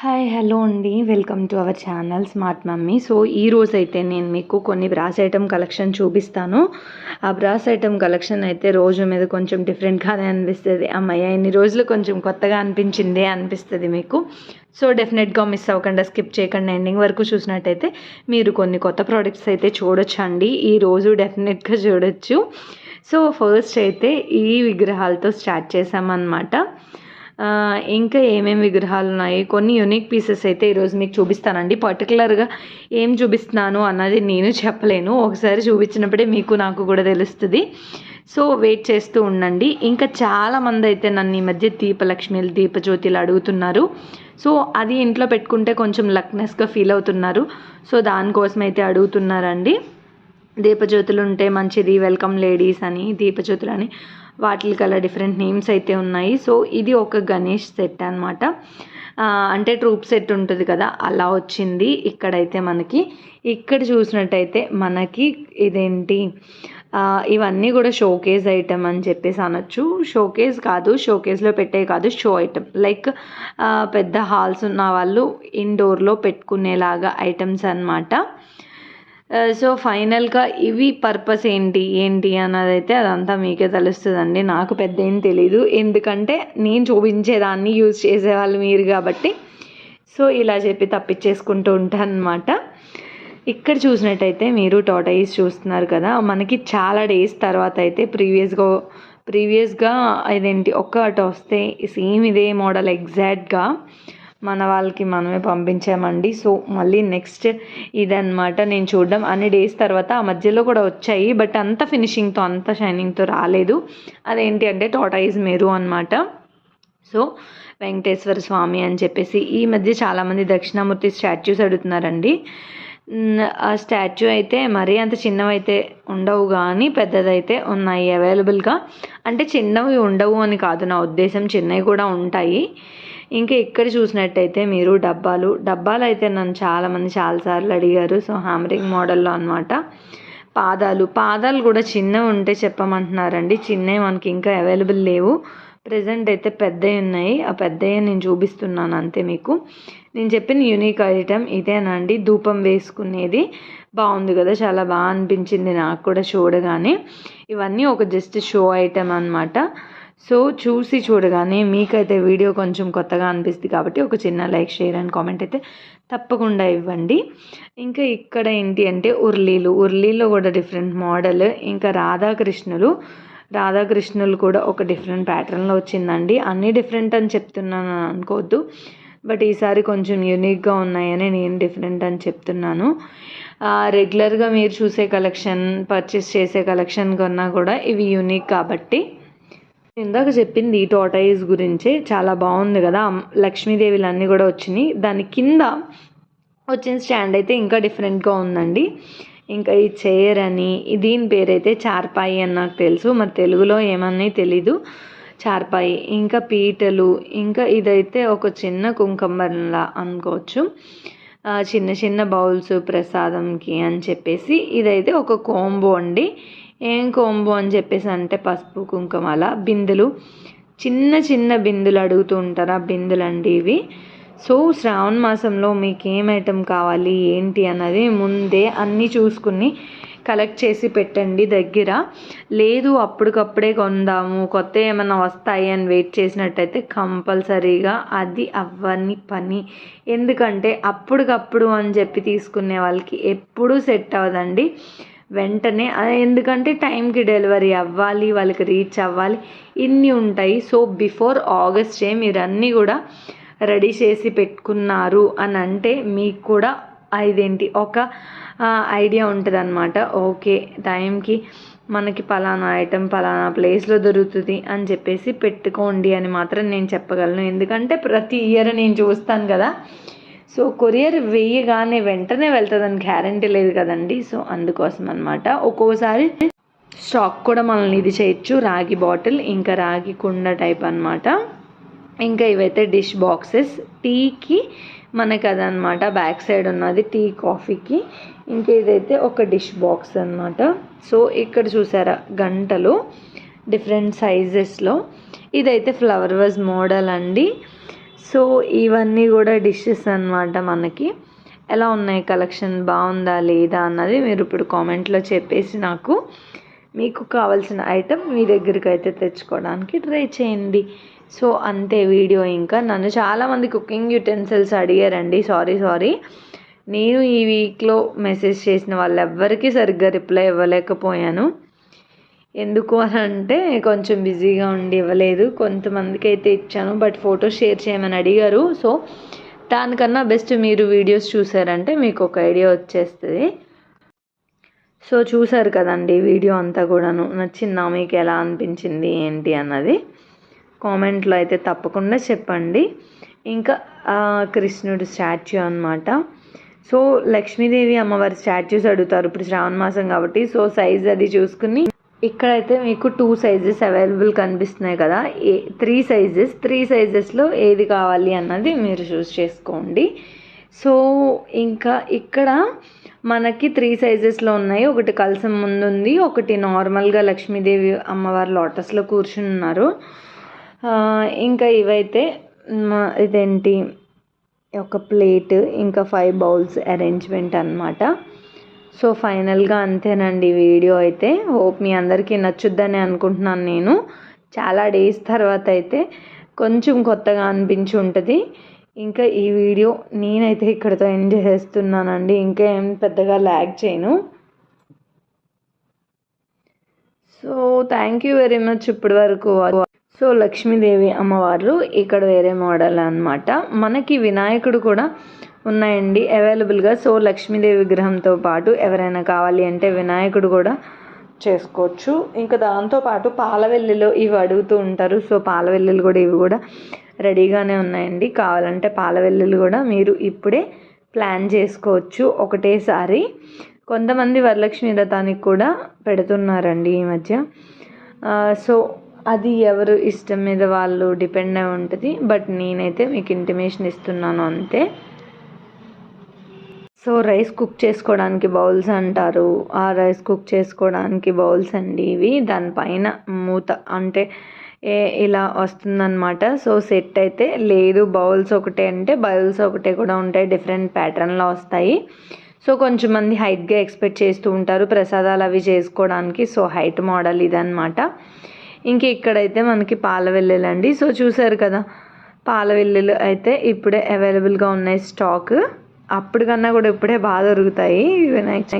Hi hello అండి. Welcome to our channel smart mummy. So ఈ రోజు అయితే నేను మీకు కొన్ని బ్రాస్ ఐటమ్ కలెక్షన్ చూపిస్తాను. ఆ బ్రాస్ ఐటమ్ కలెక్షన్ అయితే రోజు మీద కొంచెం డిఫరెంట్గానే అనిపిస్తుంది. అమ్మయ్య ఇన్ని రోజులు కొంచెం కొత్తగా అనిపించిందే అనిపిస్తుంది మీకు. సో డెఫినెట్గా మిస్ అవ్వకుండా స్కిప్ చేయకుండా ఎండింగ్ వరకు చూసినట్టయితే మీరు కొన్ని కొత్త ప్రోడక్ట్స్ అయితే చూడొచ్చు అండి ఈ రోజు డెఫినెట్గా చూడొచ్చు. సో ఫస్ట్ అయితే ఈ విగ్రహాలతో స్టార్ట్ చేసామన్నమాట. ఇంకా ఏమేమి విగ్రహాలు ఉన్నాయి కొన్ని యూనిక్ పీసెస్ అయితే ఈరోజు మీకు చూపిస్తానండి. పర్టికులర్గా ఏం చూపిస్తున్నాను అన్నది నేను చెప్పలేను. ఒకసారి చూపించినప్పుడే మీకు నాకు కూడా తెలుస్తుంది. సో వెయిట్ చేస్తూ ఉండండి. ఇంకా చాలామంది అయితే నన్ను ఈ మధ్య దీపలక్ష్మిలు దీపజ్యోతిలు అడుగుతున్నారు. సో అది ఇంట్లో పెట్టుకుంటే కొంచెం లక్నెస్గా ఫీల్ అవుతున్నారు. సో దానికోసం అయితే అడుగుతున్నారండి. దీపజ్యోతులు ఉంటే మంచిది వెల్కమ్ లేడీస్ అని దీపజ్యోతులు అని వాటికి అలా డిఫరెంట్ నేమ్స్ అయితే ఉన్నాయి. సో ఇది ఒక గణేష్ సెట్ అనమాట అంటే ట్రూప్ సెట్ ఉంటుంది కదా అలా వచ్చింది ఇక్కడైతే మనకి. ఇక్కడ చూసినట్టయితే మనకి ఇదేంటి? ఇవన్నీ కూడా షోకేజ్ ఐటమ్ అని చెప్పేసి అనొచ్చు. షోకేజ్ కాదు షోకేజ్లో పెట్టే కాదు షో ఐటమ్ లైక్ పెద్ద హాల్స్ ఉన్న వాళ్ళు ఇండోర్లో పెట్టుకునేలాగా ఐటమ్స్ అన్నమాట. Uh, సో ఫైనల్గా ఇవి పర్పస్ ఏంటి? ఏంటి అన్నది అయితే అదంతా మీకే తెలుస్తుందండి. నాకు పెద్ద ఏం తెలీదు. ఎందుకంటే నేను చూపించేదాన్ని యూజ్ చేసేవాళ్ళు మీరు కాబట్టి. సో ఇలా చెప్పి తప్పించేసుకుంటూ ఉంటాను అనమాట ఇక్కడ చూసినట్టయితే మీరు టోటైస్ చూస్తున్నారు కదా. మనకి చాలా డేస్ తర్వాత అయితే ప్రీవియస్గా ప్రీవియస్గా ఇదేంటి ఒక్కటి వస్తే సేమ్ ఇదే మోడల్ ఎగ్జాక్ట్గా మన వాళ్ళకి మనమే పంపించామండి. సో మళ్ళీ నెక్స్ట్ ఇదన్నమాట నేను చూడడం. అన్ని డేస్ తర్వాత ఆ మధ్యలో కూడా వచ్చాయి. బట్ అంత ఫినిషింగ్తో అంత షైనింగ్తో రాలేదు. అదేంటి అంటే టోటైజ్ మెరు అనమాట సో వెంకటేశ్వర స్వామి అని చెప్పేసి ఈ మధ్య చాలామంది దక్షిణామూర్తి స్టాచ్యూస్ అడుగుతున్నారండి. ఆ స్టాచ్యూ అయితే మరీ అంత చిన్నవైతే ఉండవు కానీ పెద్దదైతే ఉన్నాయి అవైలబుల్గా. అంటే చిన్నవి ఉండవు అని కాదు. నా ఉద్దేశం చిన్నవి కూడా ఉంటాయి. ఇంకా ఇక్కడ చూసినట్టయితే మీరు డబ్బాలు. డబ్బాలు అయితే నన్ను చాలామంది చాలాసార్లు అడిగారు. సో హ్యామరింగ్ మోడల్లో అనమాట పాదాలు. పాదాలు కూడా చిన్నవి ఉంటే చెప్పమంటున్నారండి. చిన్నవి మనకి ఇంకా అవైలబుల్ లేవు. ప్రజెంట్ అయితే పెద్దవి ఉన్నాయి. ఆ పెద్దవి నేను చూపిస్తున్నాను అంతే మీకు. నేను చెప్పిన యూనిక్ ఐటమ్ ఇదేనండి. ధూపం వేసుకునేది. బాగుంది కదా. చాలా బాగా అనిపించింది నాకు కూడా చూడగానే. ఇవన్నీ ఒక జస్ట్ షో ఐటమ్ అనమాట సో చూసి చూడగానే మీకైతే వీడియో కొంచెం కొత్తగా అనిపిస్తుంది కాబట్టి ఒక చిన్న లైక్ షేర్ అండ్ కామెంట్ అయితే తప్పకుండా ఇవ్వండి. ఇంకా ఇక్కడ ఏంటి అంటే ఉర్లీలు. ఉర్లీలో కూడా డిఫరెంట్ మోడల్. ఇంకా రాధాకృష్ణులు. రాధాకృష్ణులు కూడా ఒక డిఫరెంట్ ప్యాటర్న్లో వచ్చిందండి. అన్నీ డిఫరెంట్ అని చెప్తున్నాను అనుకోవద్దు. బట్ ఈసారి కొంచెం యూనిక్గా ఉన్నాయని నేను డిఫరెంట్ అని చెప్తున్నాను. రెగ్యులర్గా మీరు చూసే కలెక్షన్ పర్చేస్ చేసే కలెక్షన్ కన్నా కూడా ఇవి యూనిక్ కాబట్టి ఇందాక చెప్పింది టోటైజ్ గురించి చాలా బాగుంది కదా. లక్ష్మీదేవిలు అన్నీ కూడా వచ్చినాయి. దాని కింద వచ్చిన స్టాండ్ అయితే ఇంకా డిఫరెంట్గా ఉందండి. ఇంకా ఈ చైర్ అని దీని పేరైతే చార్పాయి అని నాకు తెలుసు. మరి తెలుగులో ఏమన్నీ తెలీదు. చార్పాయి ఇంకా పీటలు ఇంకా ఇదైతే ఒక చిన్న కుంకుమలా అనుకోవచ్చు. చిన్న చిన్న బౌల్స్ ప్రసాదంకి అని చెప్పేసి ఇదైతే ఒక కోంబో అండి. ఏం కోంబో అని చెప్పేసి అంటే పసుపు కుంకుమ అలా బిందులు చిన్న చిన్న బిందులు అడుగుతూ ఉంటారు ఆ బిందులు అండి ఇవి. సో శ్రావణ మాసంలో మీకు ఏం ఐటెం కావాలి ఏంటి అన్నది ముందే అన్నీ చూసుకుని కలెక్ట్ చేసి పెట్టండి దగ్గర. లేదు అప్పటికప్పుడే కొందాము కొత్త ఏమైనా వస్తాయి అని వెయిట్ చేసినట్టయితే కంపల్సరీగా అది అవ్వని పని. ఎందుకంటే అప్పటికప్పుడు అని చెప్పి తీసుకునే వాళ్ళకి ఎప్పుడూ సెట్ అవ్వదండి. వెంటనే ఎందుకంటే టైంకి డెలివరీ అవ్వాలి వాళ్ళకి రీచ్ అవ్వాలి ఇన్ని ఉంటాయి. సో బిఫోర్ ఆగస్టే మీరు అన్నీ కూడా రెడీ చేసి పెట్టుకున్నారు అని అంటే మీకు కూడా ఇదేంటి ఒక ఐడియా ఉంటుంది అనమాట ఓకే టైంకి మనకి పలానా ఐటెం పలానా ప్లేస్లో దొరుకుతుంది అని చెప్పేసి పెట్టుకోండి అని మాత్రం నేను చెప్పగలను. ఎందుకంటే ప్రతి ఇయర్ నేను చూస్తాను కదా సో కొరియర్ వేయగానే వెంటనే వెళ్తుందని గ్యారంటీ లేదు కదండి. సో అందుకోసం అనమాట ఒక్కోసారి స్టాక్ కూడా మనల్ని ఇది చేయొచ్చు. రాగి బాటిల్ ఇంకా రాగి కుండ టైప్ అన్నమాట. ఇంకా ఇవైతే డిష్ బాక్సెస్ టీకి మనకి అదనమాట బ్యాక్ సైడ్ ఉన్నది టీ కాఫీకి ఇంకా ఇదైతే ఒక డిష్ బాక్స్ అనమాట సో ఇక్కడ చూసారా గంటలు డిఫరెంట్ సైజెస్లో ఇదైతే ఫ్లవర్ వాజ్ మోడల్ అండి. సో ఇవన్నీ కూడా డిషెస్ అన్నమాట మనకి. ఎలా ఉన్నాయి? కలెక్షన్ బాగుందా? లేదా? అన్నది మీరు ఇప్పుడు కామెంట్లో చెప్పేసి నాకు మీకు కావాల్సిన ఐటెం మీ దగ్గరికి అయితే తెచ్చుకోవడానికి ట్రై చేయండి. సో అంతే వీడియో ఇంకా. నన్ను చాలామంది కుకింగ్ యుటెన్సిల్స్ అడిగారండి. Sorry sorry. నేను ఈ వీక్లో మెసేజ్ చేసిన వాళ్ళు ఎవ్వరికీ సరిగ్గా రిప్లై ఇవ్వలేకపోయాను. ఎందుకు అని అంటే కొంచెం బిజీగా ఉండి ఇవ్వలేదు కొంతమందికి అయితే ఇచ్చాను బట్ ఫోటో షేర్ చేయమని అడిగారు. సో దానికన్నా బెస్ట్ మీరు వీడియోస్ చూసారంటే మీకు ఒక ఐడియా వచ్చేస్తుంది. సో చూసారు కదండి వీడియో అంతా కూడాను. నచ్చిందా? మీకు ఎలా అనిపించింది? ఏంటి? అన్నది కామెంట్లో అయితే తప్పకుండా చెప్పండి. ఇంకా కృష్ణుడు స్టాచ్యూ అనమాట సో లక్ష్మీదేవి అమ్మవారి స్టాచ్యూస్ అడుగుతారు. ఇప్పుడు శ్రావణ మాసం కాబట్టి సో సైజ్ అది చూసుకుని ఇక్కడైతే మీకు టూ సైజెస్ అవైలబుల్ కనిపిస్తున్నాయి కదా. ఏ త్రీ సైజెస్ త్రీ సైజెస్లో ఏది కావాలి అన్నది మీరు చూస్ చేసుకోండి. సో ఇంకా ఇక్కడ మనకి త్రీ సైజెస్లో ఉన్నాయి. ఒకటి కలసం ముందు ఉంది ఒకటి నార్మల్గా లక్ష్మీదేవి అమ్మవారి లోటస్లో కూర్చుని ఉన్నారు. ఇంకా ఇవైతే ఇదేంటి ఒక ప్లేట్ ఇంకా ఫైవ్ బౌల్స్ అరేంజ్మెంట్ అనమాట సో ఫైనల్గా అంతేనండి వీడియో అయితే. హోప్ మీ అందరికీ నచ్చుద్దని అనుకుంటున్నాను నేను. చాలా డేస్ తర్వాత అయితే కొంచెం కొత్తగా అనిపించి ఉంటుంది. ఇంకా ఈ వీడియో నేనైతే ఇక్కడితో ఎంజాయ్ చేస్తున్నానండి. ఇంకా ఏం పెద్దగా ల్యాగ్ చేయను. So thank you very much ఇప్పటి వరకు సో లక్ష్మీదేవి అమ్మవారు ఇక్కడ వేరే మోడల్ అనమాట మనకి వినాయకుడు కూడా ఉన్నాయండి. అవైలబుల్గా సో లక్ష్మీదేవి విగ్రహంతో పాటు ఎవరైనా కావాలి అంటే వినాయకుడు కూడా చేసుకోవచ్చు. ఇంకా దాంతోపాటు పాలవెల్లిలో ఇవి అడుగుతూ ఉంటారు. సో పాలవెల్లులు కూడా ఇవి కూడా రెడీగానే ఉన్నాయండి. కావాలంటే పాలవెల్లులు కూడా మీరు ఇప్పుడే ప్లాన్ చేసుకోవచ్చు. ఒకటేసారి కొంతమంది వరలక్ష్మి వ్రతానికి కూడా పెడుతున్నారండి ఈ మధ్య. సో అది ఎవరు ఇష్టం మీద వాళ్ళు డిపెండ్ అయి ఉంటుంది. బట్ నేనైతే మీకు ఇంటిమేషన్ ఇస్తున్నాను అంతే. సో రైస్ కుక్ చేసుకోవడానికి బౌల్స్ అంటారు. ఆ రైస్ కుక్ చేసుకోవడానికి బౌల్స్ అండి ఇవి. దానిపైన మూత అంటే ఏ ఇలా వస్తుందన్నమాట. సో సెట్ అయితే లేదు. బౌల్స్ ఒకటే అంటే బౌల్స్ ఒకటే కూడా ఉంటాయి. డిఫరెంట్ ప్యాటర్న్లో వస్తాయి. సో కొంచెం మంది హైట్గా ఎక్స్పెక్ట్ చేస్తూ ఉంటారు ప్రసాదాలు అవి చేసుకోవడానికి. సో హైట్ మోడల్ ఇదనమాట ఇంక ఇక్కడైతే మనకి పాల వెల్లులండి సో చూసారు కదా పాల వెల్లులు అయితే ఇప్పుడే అవైలబుల్గా ఉన్నాయి స్టాక్. అప్పటికన్నా కూడా ఇప్పుడే బాగా దొరుకుతాయి. వినాయక